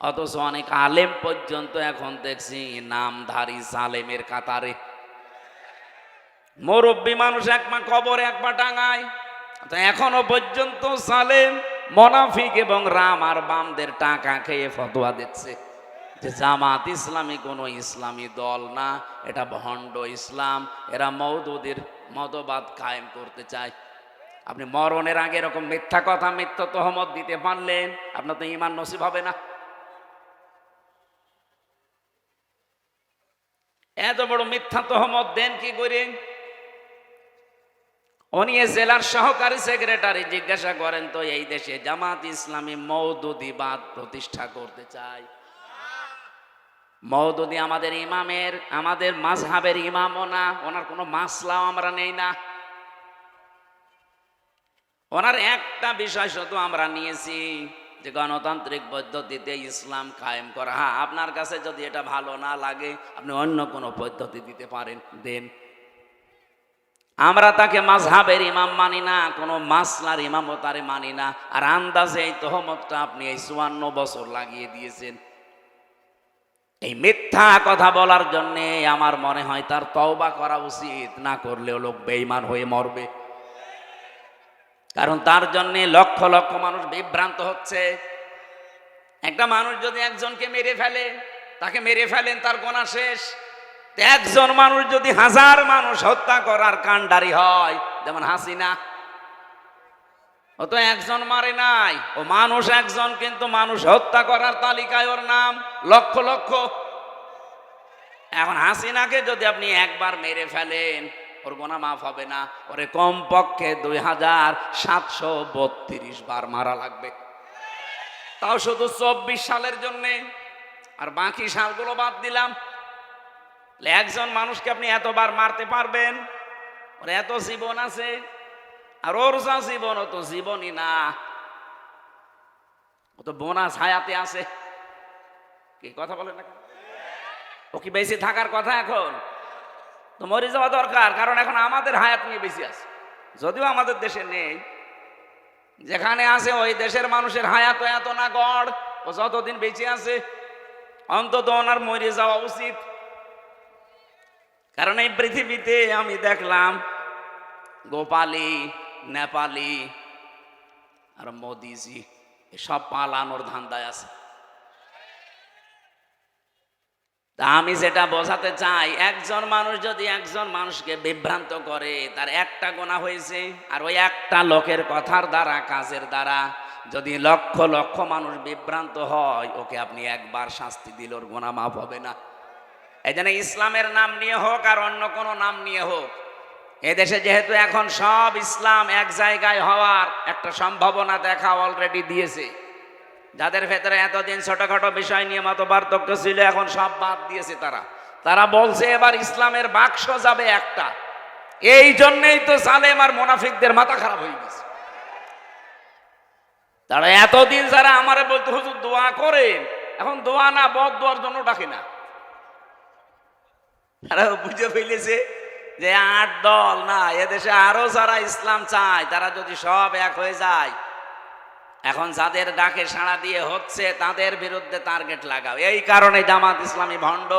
অথচ অনেক আলেম পর্যন্ত এখন দেখছি নামধারী সালেমের কাতারে। মুরব্বী মানুষ এক পা কবর, এক টাঙায় এখনও পর্যন্ত সালেম, মনাফিক এবং রাম আর বামদের টাকা খেয়ে ফতোয়া দিচ্ছে যে জামাত ইসলামী কোনো ইসলামী দল না, এটা ভণ্ড ইসলাম, এরা মৌদুদের মতবাদ কায়েম করতে চায়। আপনি মরণের আগে এরকম মিথ্যা কথা মিথ্যা তহমত দিতে পারলেন, আপনার তো ইমান নসিব হবে না। এত বড় মিথ্যা তহমত দেন কি করে? উনি জেলার সহকারী সেক্রেটারি জিজ্ঞাসা করেন, তো এই দেশে জামাত ইসলামী মৌদুদিবাদ প্রতিষ্ঠা করতে চায়? মৌদুদি আমাদের ইমামের, আমাদের মাঝহাবের ইমামও না, ওনার কোনো মাসলাও আমরা নেই না। ওনার একটা বিষয় শুধু আমরা নিয়েছি যে গণতান্ত্রিক পদ্ধতিতে ইসলাম কায়েম করা। হ্যাঁ আপনার কাছে যদি এটা ভালো না লাগে, আপনি অন্য কোনো পদ্ধতি দিতে পারেন, দেন। আমরা তাকে মাঝহাবের ইমাম মানি না, কোনো মাসলার ইমামও তারে মানি না। আর আন্দাজে এই তহমতটা আপনি এই চুয়ান্ন বছর লাগিয়ে দিয়েছেন। এই মিথ্যা কথা বলার জন্যে আমার মনে হয় তার তওবা করা উচিত, না করলেও লোক বেইমান হয়ে মরবে। কারণ তার জন্যে লক্ষ লক্ষ মানুষ বিভ্রান্ত হচ্ছে। একটা মানুষ যদি একজনকে মেরে ফেলে, তাকে মেরে ফেলেন, তার গোনা শেষ। একজন মানুষ যদি হাজার মানুষ হত্যা করার কাণ্ডারি হয়, যেমন হাসিনা, ও তো একজন মারে নাই। ও মানুষ একজন, কিন্তু মানুষ হত্যা করার তালিকায় ওর নাম, লক্ষ লক্ষ। এখন হাসিনাকে যদি আপনি একবার মেরে ফেলেন ওর গোনা মাফ হবে না। ওরে কমপক্ষে দুই হাজার সাতশো বত্রিশ বার মারা লাগবে। তাও শুধু চব্বিশ সালের জন্যে। আর বাকি সালগুলো বাদ দিলাম। একজন মানুষকে আপনি এতবার মারতে পারবেন? ওর এত জীবন আছে। আর ওর যা জীবন, ও তো জীবনই না। ও তো বোনাস হায়াতে আছে। কি কথা বলেন না ও কি বেশি থাকার কথা এখন? তো মরে যাওয়া দরকার, কারণ এখন আমাদের হায়াত নিয়ে বেশি আছে। যদিও আমাদের দেশে নেই, যেখানে আছে ওই দেশের মানুষের হায়াত এত না গড়, ও যতদিন বেঁচে আছে, অন্তত ওনার মরে যাওয়া উচিত। কারণ এই পৃথিবীতে আমি দেখলাম, গোপালি, নেপালি, আর মোদিজি, এসব পালানোর ধান্দায় আছে। তা আমি যেটা বোঝাতে চাই, একজন মানুষ যদি একজন মানুষকে বিভ্রান্ত করে, তার একটা গোনা হয়েছে, আর ওই একটা লোকের কথার দ্বারা, কাজের দ্বারা যদি লক্ষ লক্ষ মানুষ বিভ্রান্ত হয়, ওকে আপনি একবার শাস্তি দিল ওর গোনা মাফ হবে না। এই জন্য ইসলামের নাম নিয়ে হোক, আর অন্য কোনো নাম নিয়ে হোক, এদেশে যেহেতু এখন সব ইসলাম এক জায়গায় হওয়ার একটা সম্ভাবনা দেখা অলরেডি দিয়েছে। যাদের ভেতরে এতদিন ছোটখাটো বিষয় নিয়ে মত পার্থক্য ছিল, এখন সব বাদ দিয়েছে তারা। তারা বলছে, এবার ইসলামের বাক্স যাবে একটা। এই জন্যেই তো সালেম আর মোনাফিকদের মাথা খারাপ হয়ে গেছে। তারা এতদিন যারা আমারে বলতে, হুজুর, দোয়া করেন। এখন দোয়া না, বদ দোয়ার জন্য ডাকে না। তারা বুঝে ফেলেছে যে আট দল না, এদেশে আরও যারা ইসলাম চায়, তারা যদি সব এক হয়ে যায় এখন যাদের ডাকে সাড়া দিয়ে হচ্ছে, তাদের বিরুদ্ধে টার্গেট লাগাও। এই কারণে জামাত ইসলামী ভণ্ড,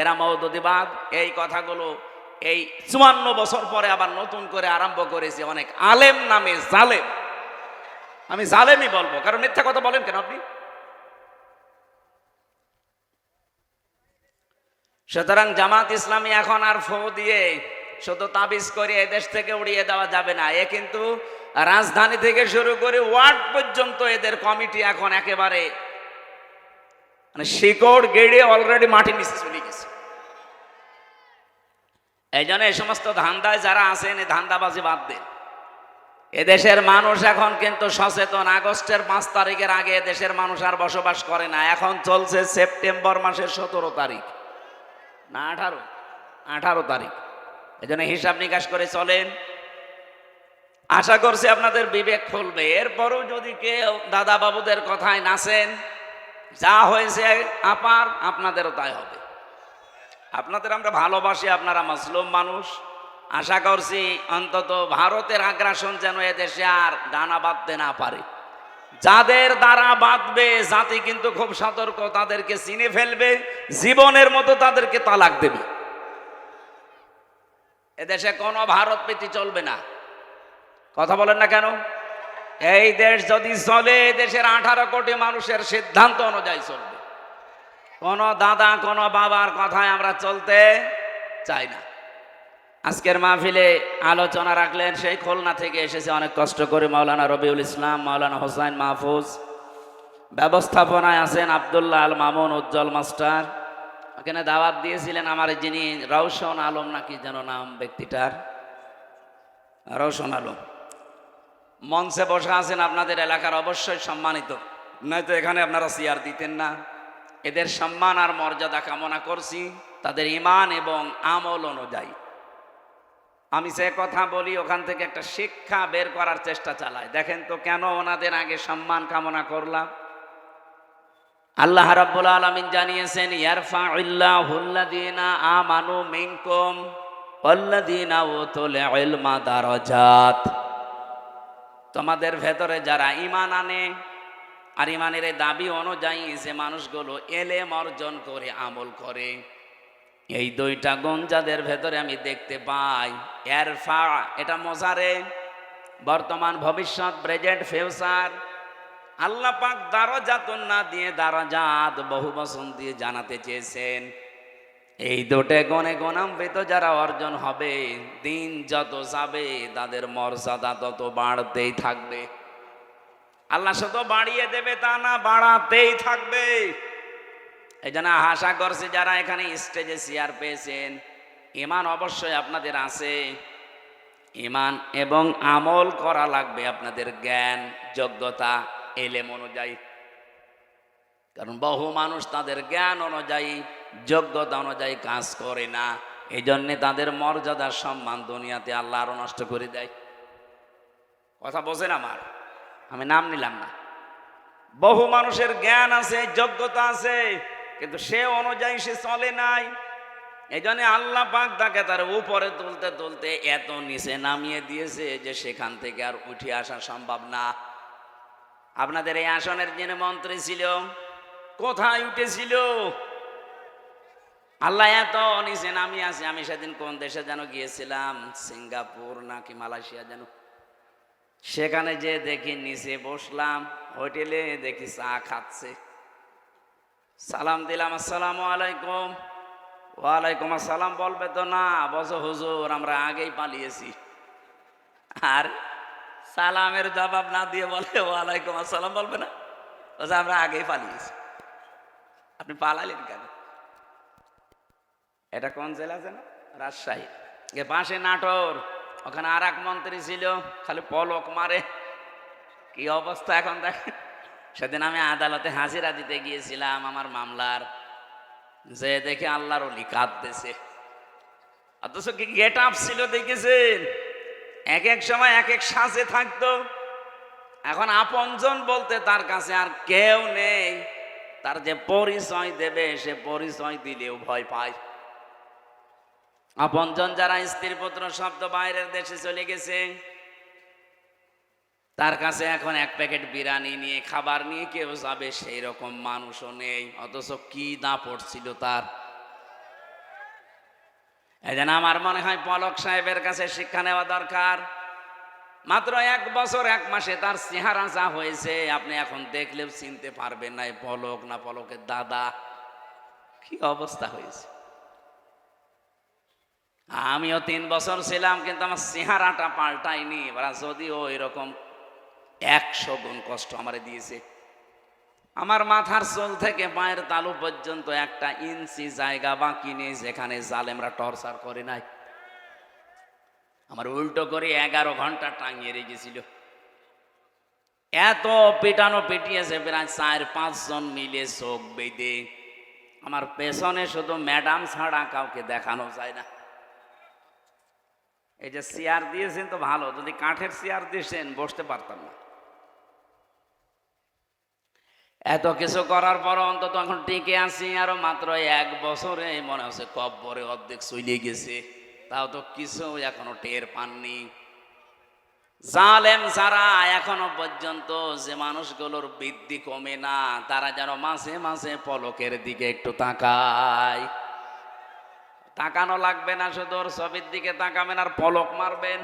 এরা মৌদুদিবাদ এই কথাগুলো এই চুয়ান্ন বছর পরে আবার নতুন করে আরম্ভ করেছে অনেক আলেম নামে জালেম। আমি জালেমই বলব, কারণ মিথ্যা কথা বলেন কেন আপনি? সুতরাং জামাত ইসলামী এখন আর ফো দিয়ে শুধু তাবিজ করে এদেশ থেকে উড়িয়ে দেওয়া যাবে না। এ কিন্তু রাজধানী থেকে শুরু করে ওয়ার্ড পর্যন্ত এদের কমিটি এখন একেবারে মানে শিকড় গেড়ে অলরেডি মাটি নিচে চলে গেছে। এই জন্য এই সমস্ত ধান্দায় যারা আছেন, এই ধান্দাবাজি বাদ দেন। এদেশের মানুষ এখন কিন্তু সচেতন। আগস্টের পাঁচ তারিখের আগে দেশের মানুষ আর বসবাস করে না। এখন চলছে সেপ্টেম্বর মাসের সতেরো তারিখ। না, আঠারো। আঠারো তারিখ। এই জন্য হিসাব নিকাশ করে চলেন। আশা করছি আপনাদের বিবেক খুলবে। এরপরও যদি কেউ দাদা বাবুদের কথায় নাচেন, যা হয়েছে আপার, আপনাদেরও তাই হবে। আপনাদের আমরা ভালোবাসি, আপনারা মুসলিম মানুষ। আশা করছি অন্তত ভারতের আগ্রাসন যেন এদেশে আর ডানা বাঁধতে না পারে। যাদের দ্বারা বাঁধবে, জাতি কিন্তু খুব সতর্ক, তাদেরকে চিনে ফেলবে, জীবনের মতো তাদেরকে তালাক দেবে। এদেশে কোনো ভারত প্রীতি চলবে না। কথা বলেন না কেন? এই দেশ যদি চলে দেশের আঠারো কোটি মানুষের সিদ্ধান্ত অনুযায়ী চলবে। কোনো দাদা, কোনো বাবার কথায় আমরা চলতে চাই না। আজকের মাহফিলে আলোচনা রাখলেন সেই খুলনা থেকে এসেছে অনেক কষ্ট করে মাওলানা রবিউল ইসলাম, মাওলানা হোসাইন মাহফুজ। ব্যবস্থাপনায় আছেন আবদুল্লাহ আল মামুন, উজ্জ্বল মাস্টার। ওখানে দাওয়াত দিয়েছিলেন আমার যিনি রওশন আলম নাকি যেন নাম ব্যক্তিটার? রওশন আলম। মঞ্চে বসে আছেন আপনাদের এলাকার অবশ্যই সম্মানিত। নয়তো এখানে আপনারা চেয়ার দিতেন না। এদের সম্মান আর মর্যাদা কামনা করছি, তাদের ইমান এবং আমল অনুযায়ী। আমি সে কথা বলি, ওখান থেকে একটা শিক্ষা বের করার চেষ্টা চালাই। দেখেন তো কেন ওনাদের আগে সম্মান কামনা করলাম। আল্লাহ রাব্বুল আলামিন জানিয়েছেন, ইয়ারফাউল্লাহুল্লাযীনা আমানু মিনকুম ওয়াল্লাযীনা উতুল ইলমা দারাজাত। তোমাদের ভেতরে যারা ঈমান আনে আর ইমানের দাবি অনুযায়ী যে মানুষগুলো এলেম অর্জন করে, আমল করে, এই দুইটা গুণ যাদের ভেতরে আমি দেখতে পাই এরফা এটা মজারে, বর্তমান ভবিষ্যৎ, প্রেজেন্ট, ফিউচার আল্লাহ পাক দারজাত না দিয়ে দারজাত বহু বচন দিয়ে জানাতে চেয়েছেন। এই দুটে গণে গণান্বিত যারা অর্জন হবে, দিন যত যাবে, তাদের মর্যাদা তত বাড়তেই থাকবে। আল্লাহ শুধু বাড়িয়ে দেবে তা না, বাড়াতেই থাকবে। এই জন্য আশা করছি যারা এখানে স্টেজে চেয়ার পেয়েছেন ইমান অবশ্যই আপনাদের আছে। ইমান এবং আমল করা লাগবে আপনাদের জ্ঞান, যোগ্যতা। এলেম অনুযায়ী। কারণ বহু মানুষ তাদের জ্ঞান অনুযায়ী, যোগ্যতা অনুযায়ী কাজ করে না। এই জন্যে তাদের মর্যাদা, সম্মান দুনিয়াতে আল্লাহ আরও নষ্ট করে দেয়। কথা বোঝেন আমার? আমি নাম নিলাম না। বহু মানুষের জ্ঞান আছে, যোগ্যতা আছে, কিন্তু সে অনুযায়ী সে চলে নাই। এই জন্য আল্লাহ পাক তাকে তার উপরে তুলতে তুলতে এত নিচে নামিয়ে দিয়েছে যে সেখান থেকে আর উঠে আসা সম্ভব না। আপনাদের এই আসনের যিনি মন্ত্রী ছিল, কোথায় উঠেছিল? আল্লাহ এত নিচে নামি আছে, আমি সেদিন কোন দেশে যেন গিয়েছিলাম? সিঙ্গাপুর নাকি মালয়েশিয়া যেন। সেখানে যে দেখি নিচে বসলাম, হোটেলে দেখি চা খাচ্ছে। সালাম দিলাম, আসসালাম আলাইকুম। ওয়ালাইকুম আসসালাম। বলবে তো, না। বসো হুজুর, আমরা আগেই পালিয়েছি। আর সালামের জবাব না দিয়ে বলে, ওয়ালাইকুম আসসালাম বলবে না। বলছে আমরা আগেই পালিয়েছি। আপনি পালালেন কেন? এটা কোন জেলা যেন? রাজশাহী। এ পাশে নাটোর। ওখানে আর এক মন্ত্রী ছিল, খালি পলক মারে। কি অবস্থা এখন দেখেন? সেদিন আমি আদালতে হাজিরা দিতে গিয়েছিলাম আমার মামলার। যে দেখে আল্লাহর অলি কাঁদতেছে। অথচ কি গেট আপ ছিল দেখেছেন? এক এক সময় এক এক সাজে থাকতো। এখন আপনজন বলতে তার কাছে আর কেউ নেই। তার যে পরিচয় দেবে, সে পরিচয় দিলেও ভয় পায়। আপনজন যারা স্ত্রী পুত্র শব্দ বাইরের দেশে চলে গেছে, তার কাছে এখন এক প্যাকেট বিরিয়ানি নিয়ে, খাবার নিয়ে কেউ যাবে সেই রকম মানুষও নেই। অথচ কি দা পড়ছিল তার। এই জন্য আমার মনে হয় পলক সাহেবের কাছে শিক্ষা নেওয়া দরকার। মাত্র এক বছর, এক মাসে তার চেহারা যা হয়েছে, আপনি এখন দেখলেও চিনতে পারবেন না পলক না পলকের দাদা। কি অবস্থা হয়েছে? আমিও তিন বছর ছিলাম, কিন্তু আমার চেহারাটা পাল্টায়নি। যদিও এরকম একশো গুণ কষ্ট আমারে দিয়েছে আমার মাথার চুল থেকে পায়ের তালু পর্যন্ত একটা ইঞ্চি জায়গা বাকি নেই যেখানে জালেমরা টর্চার করে নাই। আমার উল্টো করে এগারো ঘণ্টা টাঙিয়ে রেখেছিল। এত পিটানো পিটিয়েছে প্রায় চার, পাঁচজন মিলে চোখ বেঁধে। আমার পেছনে শুধু ম্যাডাম ছাড়া কাউকে দেখানো যায় না। এই যে চেয়ার দিয়েছেন তো ভালো, যদি কাঠের চেয়ার দিয়েছেন বসতে পারতাম না। এত কিছু করার পর অন্তত এখন টিকে আছি, আরও মাত্র এক বছরে মনে হচ্ছে কব্বরে অর্ধেক চলে গেছে। তাও তো কিছু এখনও টের পাননি। জালেম যারা এখনও পর্যন্ত যে মানুষগুলোর বৃদ্ধি কমে না, তারা যেন মাঝে মাঝে পলকের দিকে একটু তাকায়। তাকানো লাগবে না শুধু ওর ছবির দিকে তাকাবেন আর পলক মারবেন।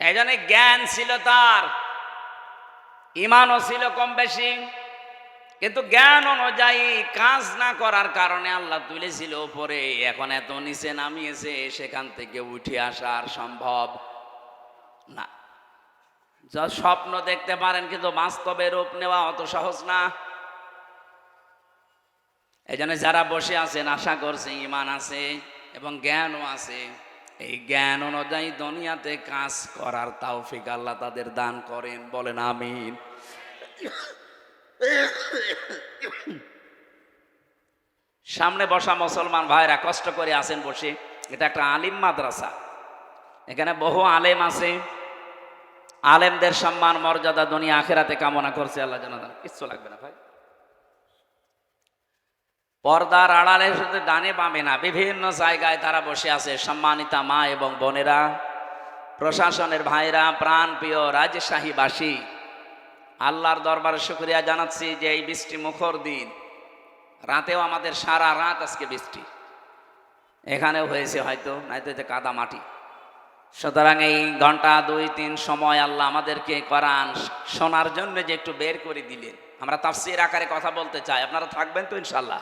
এই জন্য জ্ঞান ছিল তার। ইমানও ছিল কম বেশি, কিন্তু জ্ঞান অনুযায়ী কাজ না করার কারণে আল্লাহ তুলেছিল উপরে। এখন এত নিচে নামিয়েছে, সেখান থেকে উঠে আসা আর সম্ভব না। যা স্বপ্ন দেখতে পারেন, কিন্তু বাস্তবে রূপ নেওয়া অত সহজ না। এই যারা বসে আছেন, আশা করছে ইমান আছে এবং জ্ঞানও আছে। এই জ্ঞান অনুযায়ী দুনিয়াতে কাজ করার তাওফিক আল্লাহ তাদের দান করেন, বলেন আমিন। সামনে বসা মুসলমান ভাইরা কষ্ট করে আছেন বসে। এটা একটা আলিম মাদ্রাসা। এখানে বহু আলেম আছে। আলেমদের সম্মান, মর্যাদা দুনিয়া আখেরাতে কামনা করছে, আল্লাহ জানা কিচ্ছু লাগবে না ভাই। পর্দার আড়ালে শুধু ডানে বামে না, বিভিন্ন জায়গায় তারা বসে আছে। সম্মানিতা মা এবং বোনেরা, প্রশাসনের ভাইরা প্রাণ প্রিয় রাজশাহীবাসী, আল্লাহর দরবারে শুক্রিয়া জানাচ্ছি যে এই বৃষ্টি মুখর দিন, রাতেও আমাদের সারা রাত আজকে বৃষ্টি। এখানেও হয়েছে হয়তো, নয়তো এতে কাদা মাটি। সুতরাং এই ঘণ্টা, দুই, তিন সময় আল্লাহ আমাদেরকে করান শোনার জন্য যে একটু বের করে দিলেন। আমরা তাফসির আকারে কথা বলতে চাই। আপনারা থাকবেন তো ইনশাল্লাহ।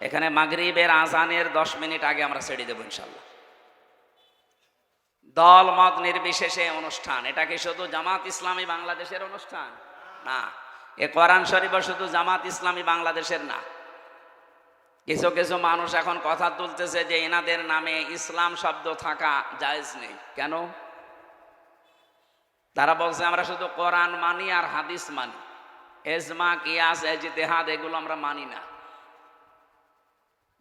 এখানে মাগরিবের আজানের দশ মিনিট আগে আমরা ছেড়ে দেবো ইনশাল্লাহ দল, মত নির্বিশেষে অনুষ্ঠান। এটা কি শুধু জামাত ইসলামী বাংলাদেশের অনুষ্ঠান? না। এ কোরআন শরীফ শুধু জামাত ইসলামী বাংলাদেশের না। কিছু কিছু মানুষ এখন কথা তুলতেছে যে এনাদের নামে ইসলাম শব্দ থাকা জায়েজ নেই। কেন? তারা বলছে, আমরা শুধু কোরআন মানি আর হাদিস মানি। এজমা, কিয়াস, এজিতেহাদ, এগুলো আমরা মানি না।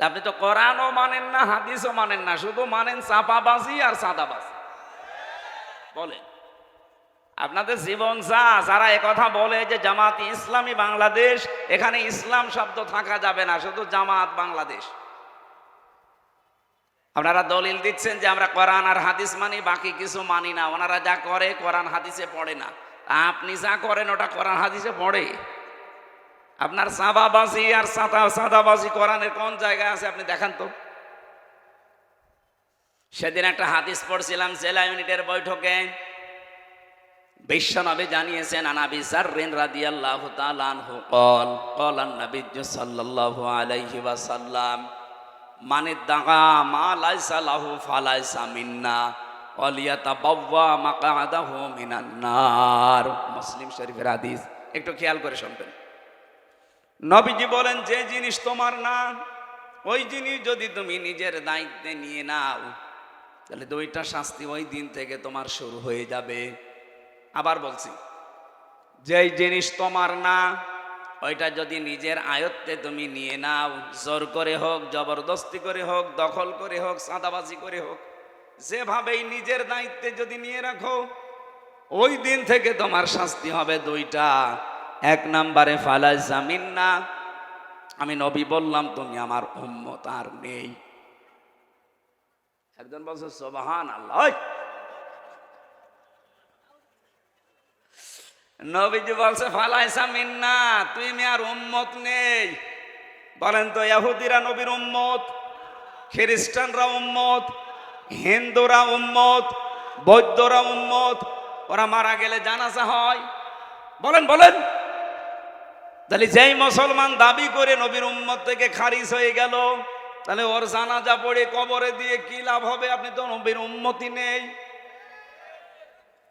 আপনি তো কোরআনও মানেন না, হাদিসও মানেন না, শুধু মানেন চাপাবাজি আর সাদাবাজি বলেন, আপনাদের জীবন যা, যারা কথা বলে যে জামাত ইসলামী বাংলাদেশ, এখানে ইসলাম শব্দ থাকা যাবে না, শুধু জামাত বাংলাদেশ। আপনারা দলিল দিচ্ছেন যে আমরা কোরআন আর হাদিস মানি, বাকি কিছু মানি না। ওনারা যা করে, কোরআন হাদিসে পড়ে না। আপনি যা করেন, ওটা কোরআন হাদিসে পড়ে। আপনার সাদাবাজি আর সাদা সাদাবাজি কোরআনের কোন জায়গায় আছে আপনি দেখান তো? সেদিন একটা হাদিস পড়ছিলাম জেলা ইউনিটের বৈঠকে। বিশ্বনবী জানিয়েছেন আনাবি জাররিন রাদিয়াল্লাহু তাআলা আনহু কল কলান নবী সাল্লাল্লাহু আলাইহি ওয়াসাল্লাম মানে দাগা মা লাইসা লাহু ফালাইসা মিন্না অলিয়াতাবাওয়া মাকাদাহু মিনান নার। মুসলিম শরীফের হাদিস, একটু খেয়াল করে শুনবেন। নবীজি বলেন, যে জিনিস তোমার না, ওই জিনিস যদি তুমি নিজের দায়িত্বে নিয়ে নাও, তাহলে দুইটা শাস্তি ওই দিন থেকে তোমার শুরু হয়ে যাবে। আবার বলছি, যেই জিনিস তোমার না, ওইটা যদি নিজের আয়ত্তে তুমি নিয়ে নাও, জোর করে হোক, জবরদস্তি করে হোক, দখল করে হোক, সাদাবাজি করে হোক, যেভাবেই নিজের দায়িত্বে যদি নিয়ে রাখো, ওই দিন থেকে তোমার শাস্তি হবে দুইটা। এক নাম্বারে, ফালা জামিন না। আমি নবী বললাম, তুমি আমার উম্মত আর নেই। একজন বলছে সোবাহান আল্লাহ! নবীজি বলছে ফালাইসা মিন্না তুমি আর উম্মত নেই। বলেন তো ইহুদিরা নবীর উম্মত, খ্রিস্টানরা উম্মত, হিন্দুরা উম্মত, বৌদ্ধরা উম্মত, ওরা মারা গেলে জানাজা হয়। বলেন বলেন। তাহলে যেই মুসলমান দাবি করে নবীর উম্মত থেকে খারিজ হয়ে গেল, তাহলে ওর জানাজা পড়ে কবরে দিয়ে কি লাভ হবে? আপনি তো নবীর উম্মতি নেই।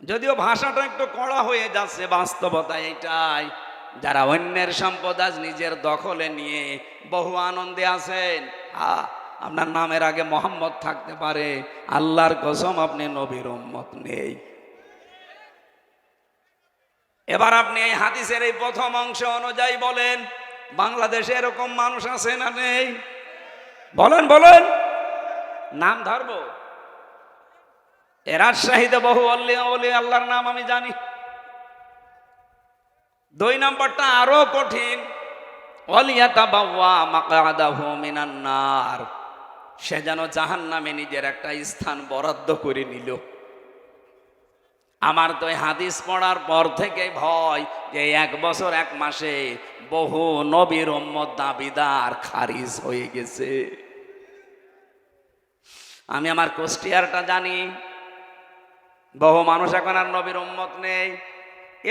যদিও ভাষাটা একটু কড়া হয়ে যাচ্ছে, বাস্তবতা এটাই। যারা অন্যের সম্পদ আজ নিজের দখলে নিয়ে বহু আনন্দে আছেন আপনার নামের আগে মোহাম্মদ থাকতে পারে, আল্লাহর কসম আপনি নবীর উম্মত নেই। এবার আপনি এই হাদিসের এই প্রথম অংশ অনুযায়ী বলেন, বাংলাদেশে এরকম মানুষ আছে না নেই? বলেন বলেন। নাম ধরবো। এ রাজশাহীতে বহু অল্লি অলি আল্লাহর নাম আমি জানি। দুই নম্বরটা আরও কঠিন। সে যেন জাহান নামে নিজের একটা স্থান বরাদ্দ করে নিল। আমার তো হাদিস পড়ার পর থেকে ভয় যে এক বছর, এক মাসে বহু নবীর দাবিদার খারিজ হয়ে গেছে। আমি আমার কুষ্টিয়ারটা জানি, বহু মানুষ এখন আর নবীর উম্মত নেই।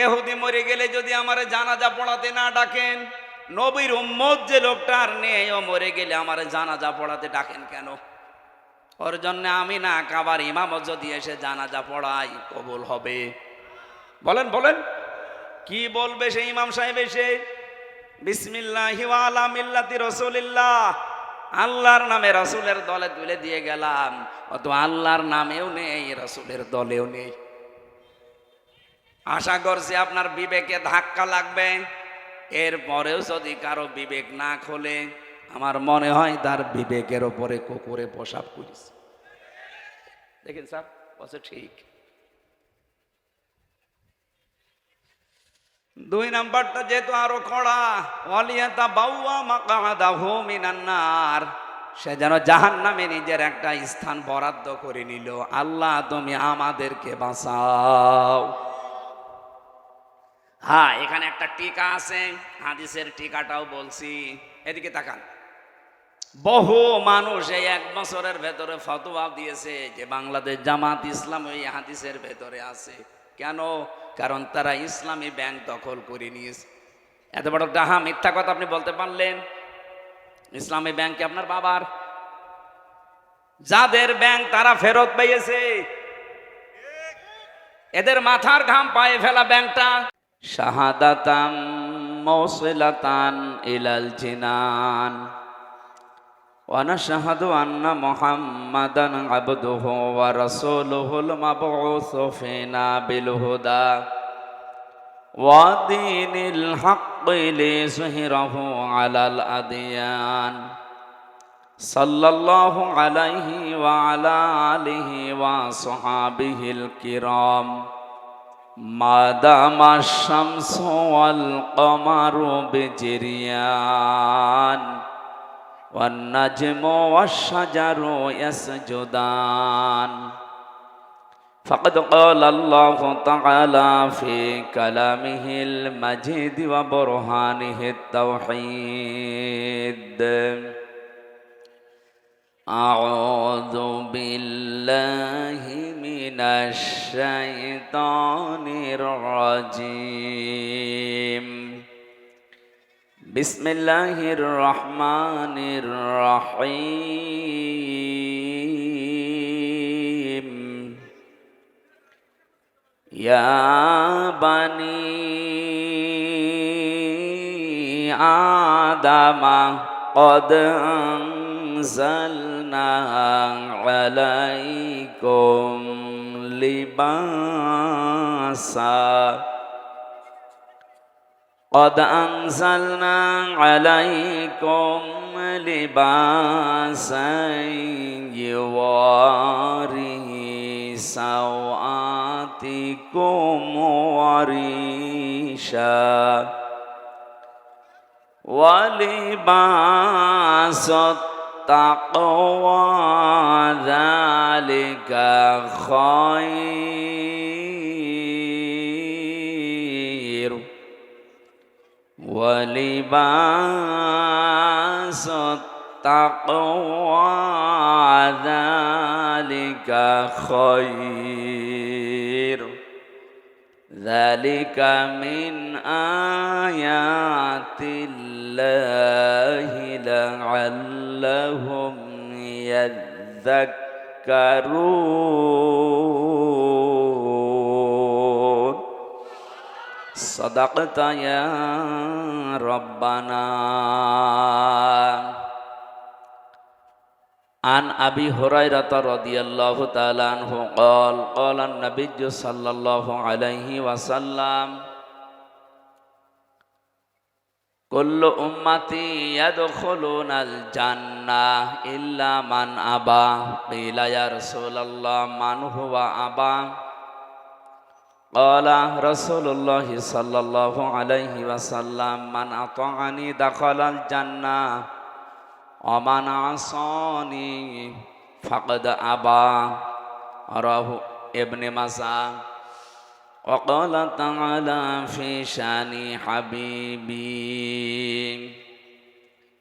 এহুদি মরে গেলে যদি আমার জানাজা পড়াতে না ডাকেন, নবীর উম্মত যে লোকটা আর নেই, ও মরে গেলে আমার জানাজা পড়াতে ডাকেন কেন? ওর জন্য আমি না কাবার ইমামত যদি এসে জানাজা পড়াই, কবুল হবে। বলেন বলেন। কি বলবে সেই ইমাম সাহেব এসে? বিসমিল্লাহি আলা মিল্লাতি রাসূলিল্লাহ। আল্লাহর নামে রাসূলের দলে তুলে দিয়ে গেলাম। অত আল্লাহর নামেও নেই, রাসূলের দলেও নেই। আশা করছি আপনার বিবেকে ধাক্কা লাগবে। এরপরেও যদি কারও বিবেক না খোলে আমার মনে হয় তার বিবেকের ওপরে কুকুরে প্রসাব করিস দেখেন স্যার বলছে ঠিক। দুই নাম্বারটা যেহেতু আরও কড়া সে যেন জাহান নামে নিজের একটা স্থান বরাদ্দ করে নিল। আল্লাহ, তুমি আমাদেরকে বাঁচাও। হ্যাঁ এখানে একটা টিকা আছে, হাদিসের টিকাটাও বলছি। এদিকে তাকান। বহু মানুষ এই এক বছরের ভেতরে ফতোয়া দিয়েছে যে বাংলাদেশ জামাত ইসলাম ওই হাদিসের ভেতরে আছে। কেন? কারণ তারা ইসলামী ব্যাংক দখল করে নিয়েছে। এত বড় ডাহা, মিথ্যা কথা আপনি বলতে পারলেন। ইসলামী ব্যাংকে আপনার বাবার? যাদের ব্যাংক তারা ফেরত পেয়েছে। এদের মাথার ঘাম পায়ে ফেলা ব্যাংকটা। শাহাদাতাম মৌসিলাতান ইলাল জিনান। ونشهد أن محمدا عبده ورسوله المبعوث فينا بالهدى ودين الحق ليظهره على الأديان صلى الله عليه وعلى آله وصحابه الكرام ما دام الشمس والقمر بجريان والنجم والشجر يسجدان. فقد قال الله تعالى في كلامه المجيد وبرهانه التوحيد. أعوذ بالله من الشيطان الرجيم. بسم الله الرحمن الرحيم يا بني آدم قد أنزلنا عليكم لباسا قد أنزلنا عليكم لباسا يواري سوآتكم وريشا ولباس التقوى ذلك خير ولباس التقوى ذلك خير. ذلك من آيات الله لعلهم يذكرون. صدقت يا ربنا عن أبي هريرة رضي الله تعالى عنه قال قال النبي صلى الله عليه وسلم كل أمتي يدخلون الجنة إلا من أبى قيل يا رسول الله من هو أبى قال رسول الله صلى الله عليه وسلم من أطعني دخل الجنة ومن عصاني فقد أبى رواه ابن مسا وقال تعالى في شان حبيبي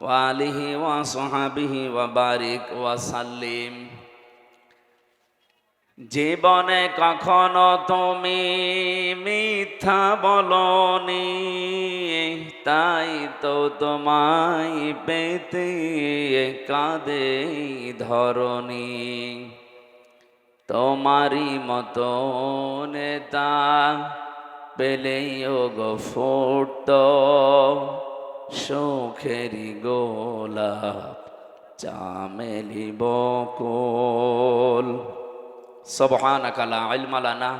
ওয়ালিহি ওয়া সোহাবিহি ওয়া বারিক ওয়া সাল্লিম। জীবনে কখনো তুমি মিথ্যা বলনি, তাই তো তোমায় পেতে কাঁদে ধরনি। তোমারই মতো নেতা পেলেই ও গো ফুটতো। সুখেরি গোলাপ চামেলি বকল। সবহানা কালা আলমালানা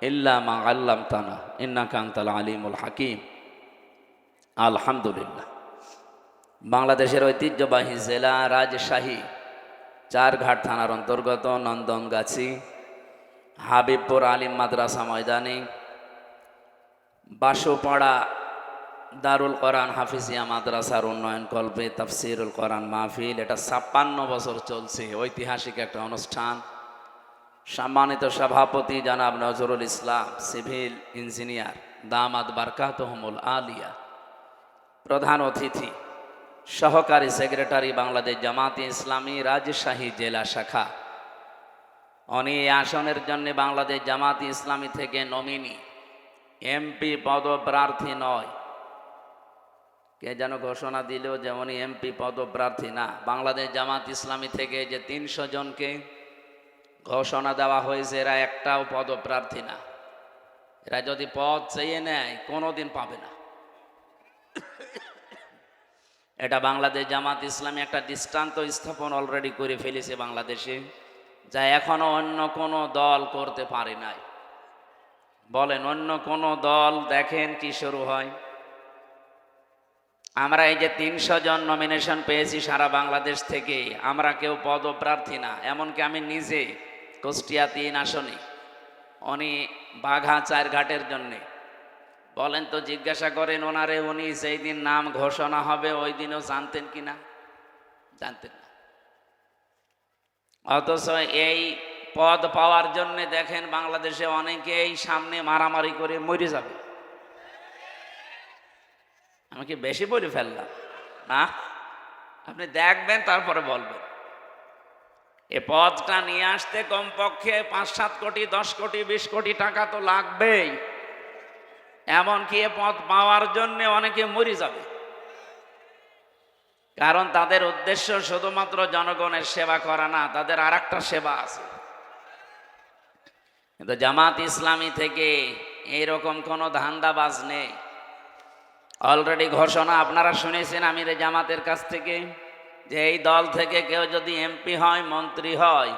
ইল্লামা আল্লাম তানা ইন্না কান্তাল আলিমুল হাকিম। আলহামদুলিল্লাহ। বাংলাদেশের ঐতিহ্যবাহী জেলা রাজশাহী, চারঘাট থানার অন্তর্গত নন্দনগাছি, হাবিবপুর আলিম মাদ্রাসা ময়দানী বাসোপাড়া দারুল কোরআন হাফিজিয়া মাদ্রাসার উন্নয়ন কল্পে তাফসিরুল কোরআন মাহফিল, এটা ছাপ্পান্ন বছর চলছে। ঐতিহাসিক একটা অনুষ্ঠান। সম্মানিত সভাপতি জনাব নজরুল ইসলাম, সিভিল ইঞ্জিনিয়ার দামাদ বারকাতহমুল আলিয়া, প্রধান অতিথি, সহকারী সেক্রেটারি বাংলাদেশ জামাতে ইসলামী, রাজশাহী জেলা শাখা। এই আসনের জন্য বাংলাদেশ জামাতে ইসলামী থেকে নমিনি। এমপি পদপ্রার্থী নয়। কে যেন ঘোষণা দিলেও যেমন এমপি পদপ্রার্থী, না, বাংলাদেশ জামাত ইসলামী থেকে যে তিনশো জনকে ঘোষণা দেওয়া হয়েছে, এরা একটাও পদপ্রার্থী না। এরা যদি পদ চেয়ে নেয়, কোনোদিন পাবে না। এটা বাংলাদেশ জামাত ইসলামী একটা দৃষ্টান্ত স্থাপন অলরেডি করে ফেলেছে বাংলাদেশে, যা এখনও অন্য কোনো দল করতে পারে নাই। বলেন, অন্য কোনো দল দেখেন কি শুরু হয়? আমরা এই যে তিনশো জন নমিনেশন পেয়েছি সারা বাংলাদেশ থেকে, আমরা কেউ পদপ্রার্থী না, এমনকি আমি নিজে কুষ্টিয়া তিন আসনে, উনি বাঘা চার ঘাটের জন্যে। বলেন তো জিজ্ঞাসা করেন ওনারে, উনি সেই দিন নাম ঘোষণা হবে, ওই দিনও জানতেন কি না? জানতেন না। অথচ এই পদ পাওয়ার জন্য দেখেন বাংলাদেশে অনেকেই সামনে মারামারি করে মরে যাবে। আমি কি বেশি বলে ফেললাম। না, আপনি দেখবেন, তারপরে বলবেন। এ পদটা নিয়ে আসতে কমপক্ষে পাঁচ, সাত কোটি, দশ কোটি, বিশ কোটি টাকা তো লাগবেই। এমনকি এ পদ পাওয়ার জন্য অনেকে মরে যাবে। কারণ তাদের উদ্দেশ্য শুধুমাত্র জনগণের সেবা করা না, তাদের আর সেবা আছে। কিন্তু জামাত ইসলামী থেকে এইরকম কোনো ধান্দাবাজ নেই। অলরেডি ঘোষণা আপনারা শুনেছেন আমির জামাতের কাছ থেকে যে এই দল থেকে কেউ যদি এমপি হয়, মন্ত্রী হয়,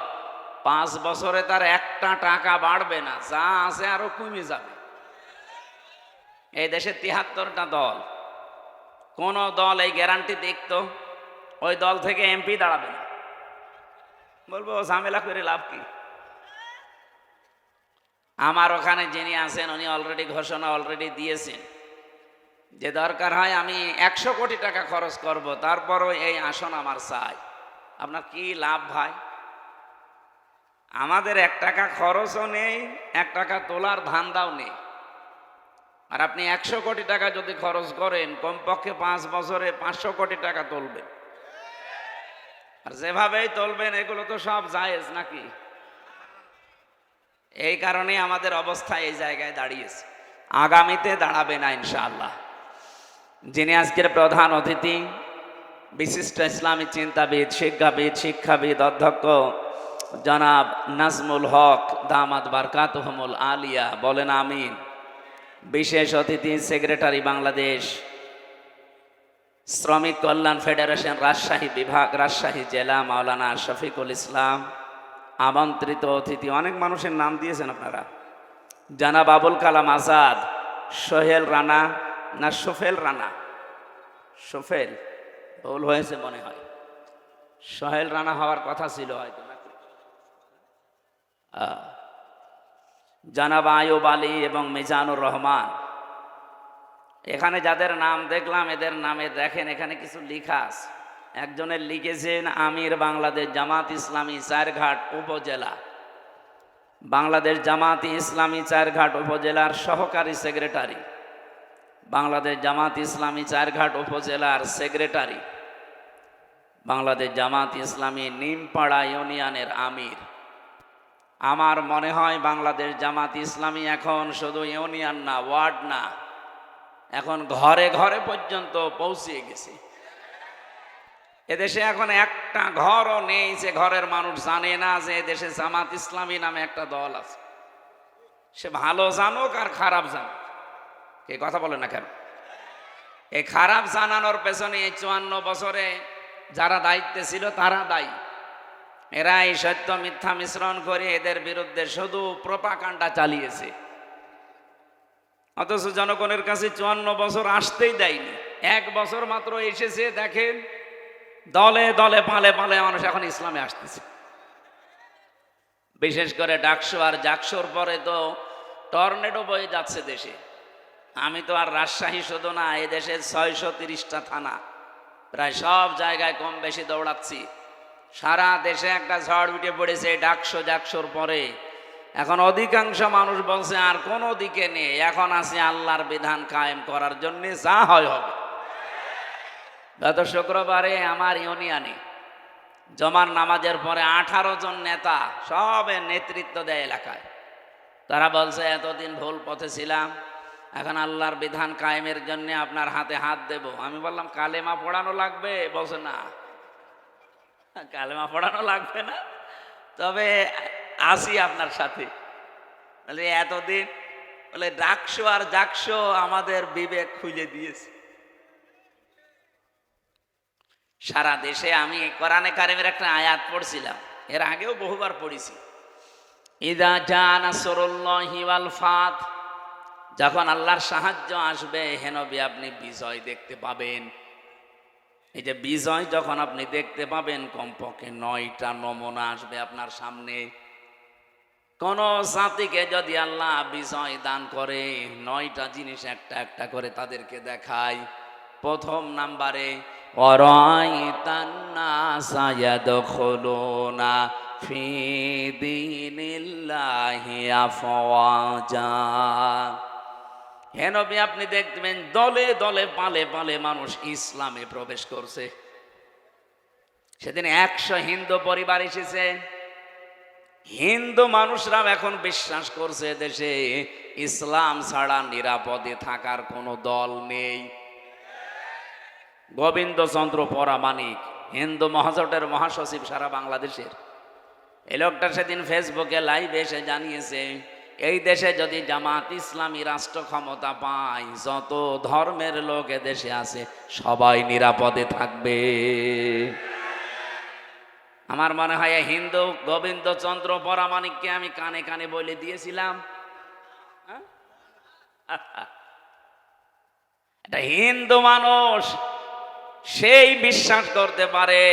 পাঁচ বছরে তার একটা টাকা বাড়বে না, যা আছে আরও কমে যাবে। এই দেশে তিয়াত্তরটা দল। কোন দল এই গ্যারান্টি দেখতো, ওই দল থেকে এমপি দাঁড়াবে না। বলব, ঝামেলা করে লাভ কি? আমার ওখানে যিনি আছেন, উনি অলরেডি ঘোষণা অলরেডি দিয়েছেন। যে দরকার হয় আমি একশো কোটি টাকা খরচ করব, তারপরও এই আসন আমার চাই। আপনার কি লাভ ভাই? আমাদের এক টাকা খরচও নেই, এক টাকা তোলার ধান্দাও নেই। আর আপনি একশো কোটি টাকা যদি খরচ করেন, কমপক্ষে পাঁচ বছরে পাঁচশো কোটি টাকা তুলবেন আর যেভাবেই তুলবেন, এগুলো তো সব জায়েজ নাকি? এই কারণে আমাদের অবস্থা এই জায়গায় দাঁড়িয়েছে। আগামীতে দাঁড়াবে না ইনশাআল্লাহ। যিনি আজকের প্রধান অতিথি, বিশিষ্ট ইসলামী চিন্তাবিদ, শিক্ষাবিদ শিক্ষাবিদ, অধ্যক্ষ জনাব নাজমুল হক দামাদ বারকাতহমুল আলিয়া বলেন আমিন। বিশেষ অতিথি, সেক্রেটারি বাংলাদেশ, শ্রমিক কল্যাণ ফেডারেশন রাজশাহী বিভাগ, রাজশাহী জেলা মাওলানা শফিকুল ইসলাম, আমন্ত্রিত অতিথি, অনেক মানুষের নাম দিয়েছেন আপনারা। জানাব আবুল কালাম আজাদ, সোহেল রানা না সোফেল রানা। সোফেল, ভুল হয়েছে মনে হয়। সোহেল রানা হওয়ার কথা ছিল হয়তো জানাব আয়ুব আলী এবং মিজানুর রহমান। এখানে যাদের নাম দেখলাম, এদের নামে দেখেন, এখানে কিছু লিখা আছে। একজনের লিখেছেন, আমির বাংলাদেশ জামাত ইসলামী চারঘাট উপজেলা। বাংলাদেশ জামাত ইসলামী চারঘাট উপজেলার সহকারী সেক্রেটারি। বাংলাদেশ জামাত ইসলামী চারঘাট উপজেলার সেক্রেটারি। বাংলাদেশ জামাত ইসলামী নিমপাড়া ইউনিয়নের আমির। আমার মনে হয় বাংলাদেশ জামাত ইসলামী এখন শুধু ইউনিয়ন না, ওয়ার্ড না। এখন ঘরে ঘরে পর্যন্ত পৌঁছিয়ে গেছে। এদেশে এখন একটা ঘরও নেই, যে ঘরের মানুষ জানে না যে এদেশে জামাত ইসলামী নামে একটা দল আছে। সে ভালো জানুক আর খারাপ জানুক। কে কথা বলে না কেন? এই খারাপ জানানোর পেছনে এই চুয়ান্ন বছরে যারা দায়িত্বে ছিল, তারা দায়ী। এরা এই সত্য মিথ্যা মিশ্রণ করে এদের বিরুদ্ধে শুধু প্রপাকাণ্ডা চালিয়েছে। অথচ জনগণের কাছে চুয়ান্ন বছর আসতেই দেয়নি। এক বছর মাত্র এসেছে, দেখেন, দলে দলে, পালে পালে মানুষ এখন ইসলামে আসতেছে। বিশেষ করে ডাকসো আর জাকসোর পরে তো টর্নেডো বয়ে যাচ্ছে দেশে। আমি তো আর রাজশাহী শুধু না, এই দেশের ছয়শো তিরিশটা থানা। প্রায় সব জায়গায় কম বেশি দৌড়াচ্ছি। সারা দেশে একটা ঝড় উঠে পড়েছে ডাকসো জাকসোর পরে। এখন অধিকাংশ মানুষ বলছে, আর কোনো দিকে নেই। এখন আছে আল্লাহর বিধান কায়েম করার জন্য যা হয় হবে। গত শুক্রবারে আমার ইউনিয়নে জমার নামাজের পরে আঠারো জন নেতা সবের নেতৃত্ব দেয় এলাকায়। তারা বলছে, এতদিন ভুল পথে ছিলাম। এখন আল্লাহর বিধান কায়েমের জন্য আপনার হাতে হাত দেব। আমি বললাম, কালেমা পড়ানো লাগবে? বলছে, না। কালেমা পড়ানো লাগবে না। তবে আসি আপনার সাথে। বলে, এতদিন? বলে ডাকশো আর জাকশো আমাদের বিবেক খুলে দিয়েছে। সারা দেশে আমি কোরআনে কারিমের একটা আয়াত পড়ছিলাম। এর আগেও বহুবার পড়েছি। ইদা জানা সরুল্লাহি ওয়াল যখন আল্লাহর সাহায্য আসবে হেনবি আপনি বিজয় দেখতে পাবেন। এই যে বিজয় যখন আপনি দেখতে পাবেন, কমপক্ষে নয়টা নমুনা আসবে আপনার সামনে। কোন জাতিকে যদি আল্লাহ বিজয় দান করে, নয়টা জিনিস একটা একটা করে তাদেরকে দেখায়। প্রথম নাম্বারে ফি হে নবী, আপনি দেখবেন দলে দলে পালে পালে মানুষ ইসলামে প্রবেশ করছে। সেদিন একশো হিন্দু পরিবার এসেছে। হিন্দু মানুষরাও এখন বিশ্বাস করছে দেশে, ইসলাম ছাড়া নিরাপদে থাকার কোনো দল নেই। গোবিন্দচন্দ্র পরামানিক হিন্দু মহাজোটের মহাসচিব সারা বাংলাদেশের। এই লোকটা সেদিন ফেসবুকে লাইভ এসে জানিয়েছে এই দেশে যদি জামাত ইসলামী রাষ্ট্র ক্ষমতা পায়, যত ধর্মের লোক দেশে আছে, সবাই নিরাপদে থাকবে আমার মনে হয় হিন্দু গোবিন্দচন্দ্র পরামানিককে আমি কানে কানে বলে দিয়েছিলাম হ্যাঁ? এটা হিন্দু মানুষ, সেই বিশ্বাস করতে পারে